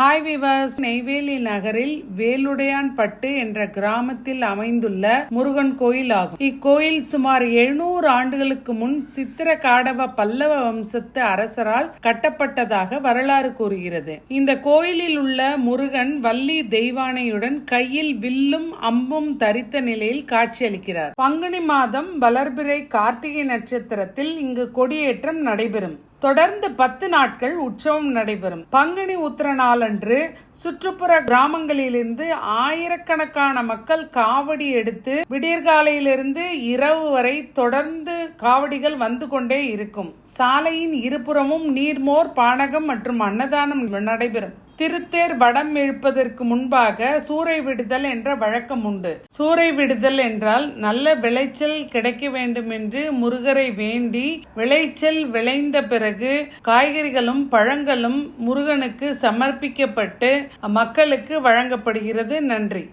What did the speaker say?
Hi விவாஸ் நெய்வேலி நகரில் வேலுடையான்பட்டு என்ற கிராமத்தில் அமைந்துள்ள முருகன் கோயில் ஆகும் இக்கோயில் சுமார் எழுநூறு ஆண்டுகளுக்கு முன் சித்திர காடவ பல்லவ வம்சத்து அரசரால் கட்டப்பட்டதாக வரலாறு கூறுகிறது. இந்த கோயிலில் உள்ள முருகன் வள்ளி தெய்வானையுடன் கையில் வில்லும் அம்பும் தரித்த நிலையில் காட்சியளிக்கிறார். பங்குனி மாதம் வளர்பிறை கார்த்திகை நட்சத்திரத்தில் இங்கு கொடியேற்றம் நடைபெறும். தொடர்ந்து பத்து நாட்கள் உற்சவம் நடைபெறும். பங்குனி உத்திர நாளன்று சுற்றுப்புற கிராமங்களிலிருந்து ஆயிரக்கணக்கான மக்கள் காவடி எடுத்து விடியற்காலையிலிருந்து இரவு வரை தொடர்ந்து காவடிகள் வந்து கொண்டே இருக்கும். சாலையின் இருபுறமும் நீர்மோர் பானகம் மற்றும் அன்னதானம் நடைபெறும். திருத்தேர் வடம் இழுப்பதற்கு முன்பாக சூறை விடுதல் என்ற வழக்கம் உண்டு. சூறை விடுதல் என்றால் நல்ல விளைச்சல் கிடைக்க வேண்டும் என்று முருகரை வேண்டி விளைச்சல் விளைந்த பிறகு காய்கறிகளும் பழங்களும் முருகனுக்கு சமர்ப்பிக்கப்பட்டு மக்களுக்கு வழங்கப்படுகிறது. நன்றி.